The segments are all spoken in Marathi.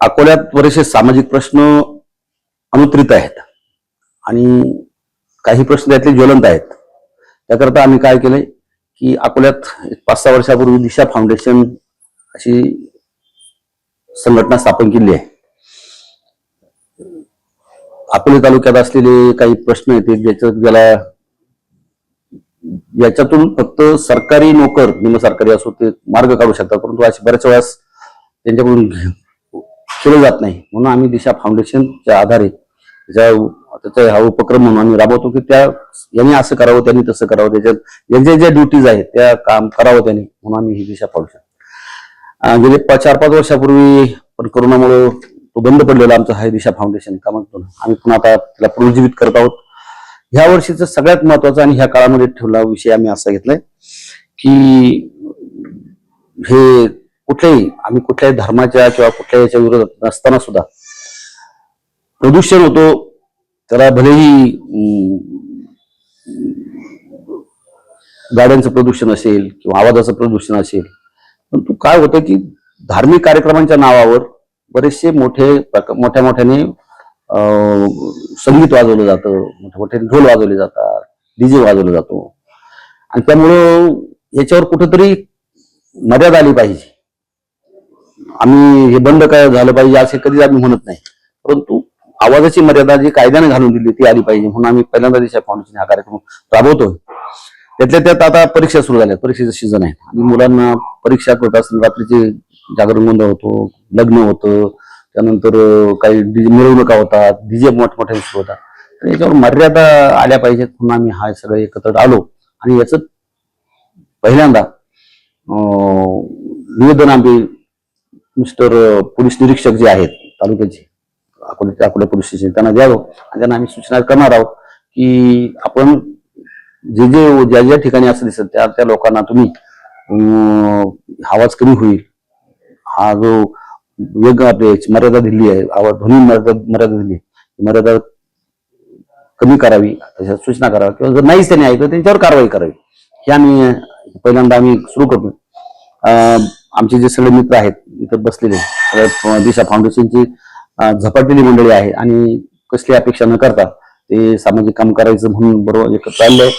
अकोल्यात बरेचसे सामाजिक प्रश्न अनुत्रित आहेत. आणि काही प्रश्न त्यातले ज्वलंत आहेत. त्याकरता आम्ही काय केलंय की अकोल्यात एक पाच सहा वर्षापूर्वी दिशा फाउंडेशन अशी संघटना स्थापन केली आहे. अकोले तालुक्यात असलेले काही प्रश्न आहेत ज्याच्यात ज्याला याच्यातून फक्त सरकारी नोकर निम सरकारी असो ते मार्ग काढू शकतात परंतु असे बऱ्याच वेळेस त्यांच्याकडून केलं जात नाही. म्हणून आम्ही दिशा फाउंडेशनच्या आधारे ज्या त्याचा हा उपक्रम म्हणून आम्ही राबवतो की त्या यांनी असं करावं त्यांनी तसं करावं त्याच्यात ज्यांच्या ज्या ड्युटीज आहेत त्या काम करावं त्यांनी. म्हणून आम्ही ही दिशा फाउंडेशन गेले पा- चार पाच वर्षापूर्वी पण कोरोनामुळे तो बंद पडलेला आमचा हा दिशा फाउंडेशन कामातून आम्ही पुन्हा आता त्याला पुनर्जीवित करत आहोत. ह्या वर्षीचं सगळ्यात महत्त्वाचा आणि ह्या काळामध्ये ठेवला विषय आम्ही असा घेतलाय की हे कुठल्याही आम्ही कुठल्याही धर्माच्या किंवा कुठल्याही याच्या विरोधात नसताना सुद्धा प्रदूषण होतो त्याला भलेही गाड्यांचं प्रदूषण असेल किंवा आवाजाचं प्रदूषण असेल परंतु काय होतं की धार्मिक कार्यक्रमांच्या नावावर बरेचसे मोठे प्रक- मोठ्या मोठ्याने संगीत वाजवलं जातं मोठ्या मोठ्याने ढोल वाजवले जातात डीजे वाजवला जातो. आणि त्यामुळं याच्यावर कुठंतरी मर्यादा आली पाहिजे. आम्ही हे बंद काय झालं पाहिजे असे कधीच आम्ही म्हणत नाही. परंतु आवाजाची मर्यादा जी कायद्याने घालून दिली ती आली पाहिजे म्हणून आम्ही पहिल्यांदा दिशा फाउंडेशन हा कार्यक्रम राबवतोय. त्यातल्या त्यात आता परीक्षा सुरू झाल्या. परीक्षेचं सीझन आहे. आणि मुलांना परीक्षा करत असताना रात्रीचे जागरण गोंधळ होतो लग्न होतं त्यानंतर काही DJ मिरवणुका होतात डीजे मोठमोठे सुरू होतात. तर याच्यावर मर्यादा आल्या पाहिजेत म्हणून आम्ही हा सगळे एकत्र आलो. आणि याच पहिल्यांदा निवेदन आम्ही मिस्टर पोलीस निरीक्षक जे आहेत तालुक्याचे अकोले अकोले पोलीस स्टेशन त्यांना द्यावं आणि त्यांना आम्ही सूचना करणार आहोत की आपण जे जे ज्या ज्या ठिकाणी असं दिसत त्या त्या लोकांना तुम्ही आवाज कमी होईल. हा जो वेग आपली मर्यादा दिली आहे आवाज ध्वनी मर्यादा मर्यादा दिली मर्यादा कमी करावी त्याच्या सूचना करावी किंवा जर नाहीच त्यांनी ऐकलं त्यांच्यावर कारवाई करावी. हे आम्ही पहिल्यांदा आम्ही सुरू करतो. आमचे जे सगळे मित्र आहेत इथं बसलेले दिशा फाउंडेशनची झपाटलेली मंडळी आहे आणि कसली अपेक्षा न करता ते सामाजिक काम करायचं म्हणून बरोबर एक चाललंय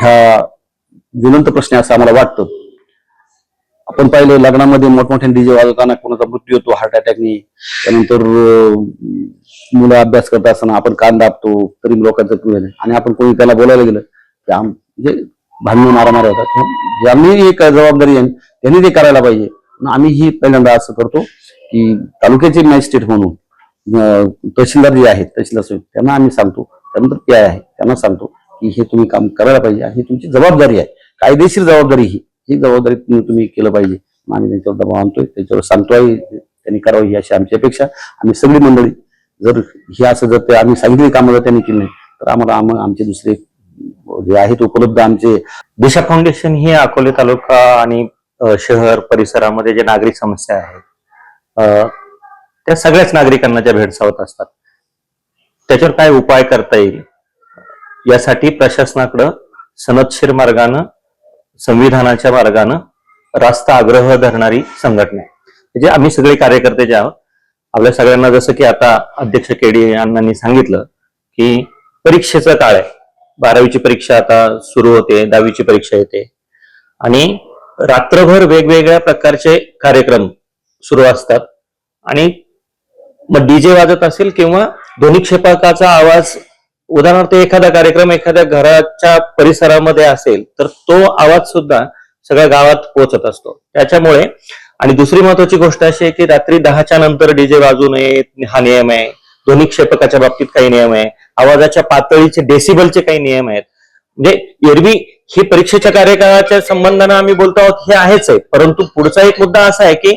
ह्या ज्वलंत प्रश्न असं आम्हाला वाटतं. आपण पाहिलं लग्नामध्ये मोठमोठ्या डीजे वाजवताना कोणाचा मृत्यू होतो हार्ट अटॅकनी त्यानंतर मुलं अभ्यास करत असताना आपण कान दाबतो तरी लोकांचं आणि आपण कोणी त्याला बोलायला गेलं की आम म्हणजे भांडण मारामाऱ्या होतात. ज्यांनी एक जबाबदारी आहे त्यांनी ते करायला पाहिजे. आम्ही ही पहिल्यांदा असं करतो की तालुक्याचे मॅजिस्ट्रेट म्हणून तहसीलदार जे आहेत तहसीलदार साहेब, त्यांना आम्ही सांगतो. त्यानंतर पी आय आहे त्यांना सांगतो की हे तुम्ही काम करायला पाहिजे आणि ही तुमची जबाबदारी आहे. कायदेशीर जबाबदारी ही. ही जबाबदारी तुम्ही केलं पाहिजे. आम्ही त्यांच्यावर दबाव आणतोय त्याच्यावर सांगतोय त्यांनी करावं ही अशी आमची अपेक्षा. आम्ही सगळी मंडळी जर हे असं जर ते आम्ही सांगितली कामं जर त्यांनी केली नाही तर आम्हाला आम- आमचे दुसरे जे आहेत उपलब्ध आमचे. दिशा फाउंडेशन ही अकोले तालुका आणि शहर परिसरामध्ये जे नागरिक समस्या आहेत त्या सगळ्याच नागरिकांना ज्या भेडसावत असतात त्याच्यावर काय उपाय करता येईल? यासाठी प्रशासनाकडं सनदशीर मार्गानं संविधानाच्या मार्गानं रास्त आग्रह धरणारी संघटना आहे. म्हणजे आम्ही सगळे कार्यकर्ते जे आहोत आपल्या सगळ्यांना जसं की आता अध्यक्ष केडी अण्णांनी सांगितलं की परीक्षेचा काळ आहे. बारावीची परीक्षा आता सुरू होते दहावीची परीक्षा येते. आणि रात्रभर वेगवेगळ्या प्रकारचे कार्यक्रम सुरू असतात. आणि मग डीजे वाजत असेल किंवा ध्वनिक्षेपकाचा आवाज उदाहरणार्थ एखादा कार्यक्रम एखाद्या घराच्या परिसरामध्ये असेल तर तो आवाज सुद्धा सगळ्या गावात पोहोचत असतो. त्याच्यामुळे आणि दुसरी महत्वाची गोष्ट अशी आहे की रात्री दहाच्या नंतर डीजे वाजू नये हा नियम आहे. ध्वनिक्षेपकाच्या बाबतीत काही नियम आहे. आवाजाच्या पातळीचे डेसिबलचे काही नियम आहेत. म्हणजे एरवी ही परीक्षेच्या कार्यकाळाच्या संबंधानं आम्ही बोलतो आहोत हे आहेच आहे. परंतु पुढचा एक मुद्दा असा आहे की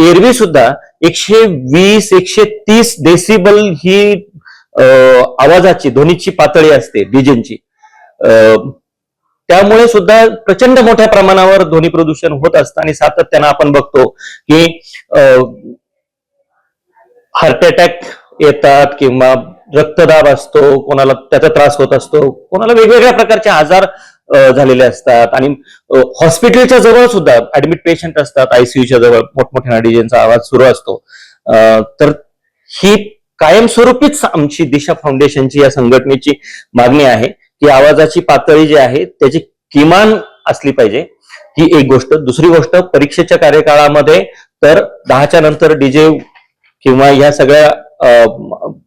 एरवी सुद्धा एकशे वीस एकशे तीस डेसिबल ही आवाजाची ध्वनीची पातळी असते डीजेची त्यामुळे सुद्धा प्रचंड मोठ्या प्रमाणावर ध्वनी प्रदूषण होत असतं आणि सातत्यानं आपण बघतो की हार्ट अटॅक येतात किंवा रक्तदाब असतो कोणाला त्याचा त्रास होत असतो कोणाला वेगवेगळ्या प्रकारचे आजार झालेले असतात. आणि हॉस्पिटलच्या जवळ सुद्धा ऍडमिट पेशंट असतात आयसीयूच्या जवळ मोठमोठ्या डीजेचा आवाज सुरू असतो. तर ही कायमस्वरूपीच आमची दिशा फाउंडेशनची या संघटनेची मागणी आहे की आवाजाची पातळी जी आहे त्याची किमान असली पाहिजे. ही एक गोष्ट. दुसरी गोष्ट परीक्षेच्या कार्यकाळामध्ये तर दहाच्या नंतर डीजे किंवा ह्या सगळ्या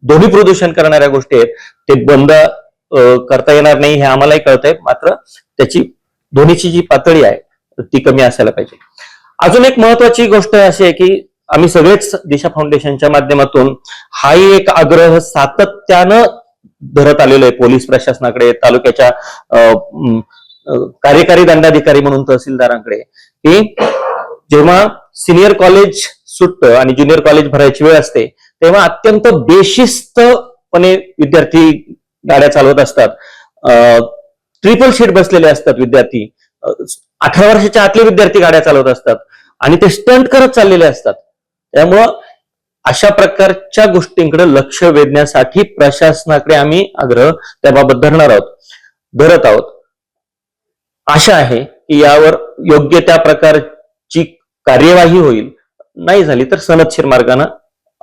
अ, ध्वनी प्रदूषण करणाऱ्या गोष्टी आहेत. ते बंद करता येणार नाही हे आम्हालाही कळतंय. मात्र त्याची ध्वनीची जी पातळी आहे ती कमी असायला पाहिजे. अजून एक महत्वाची गोष्ट अशी आहे की आम्ही सगळेच दिशा फाउंडेशनच्या माध्यमातून हाही एक आग्रह सातत्यानं धरत आलेलो आहे. पोलीस प्रशासनाकडे तालुक्याच्या कार्यकारी दंडाधिकारी म्हणून तहसीलदारांकडे की जेव्हा सिनियर कॉलेज सुटतं आणि ज्युनियर कॉलेज भरायची वेळ असते तेव्हा अत्यंत बेशिस्तपणे विद्यार्थी गाड्या चालवत असतात. ट्रिपल शीट बसलेले असतात विद्यार्थी. अठरा वर्षाच्या आतले विद्यार्थी गाड्या चालवत असतात आणि ते स्टंट करत चाललेले असतात. त्यामुळं अशा प्रकारच्या गोष्टींकडे लक्ष वेधण्यासाठी प्रशासनाकडे आम्ही आग्रह त्याबाबत धरणार आहोत. धरत आहोत. आशा आहे की यावर योग्य त्या प्रकारची कार्यवाही होईल. नाही झाली तर सनदशीर मार्गाने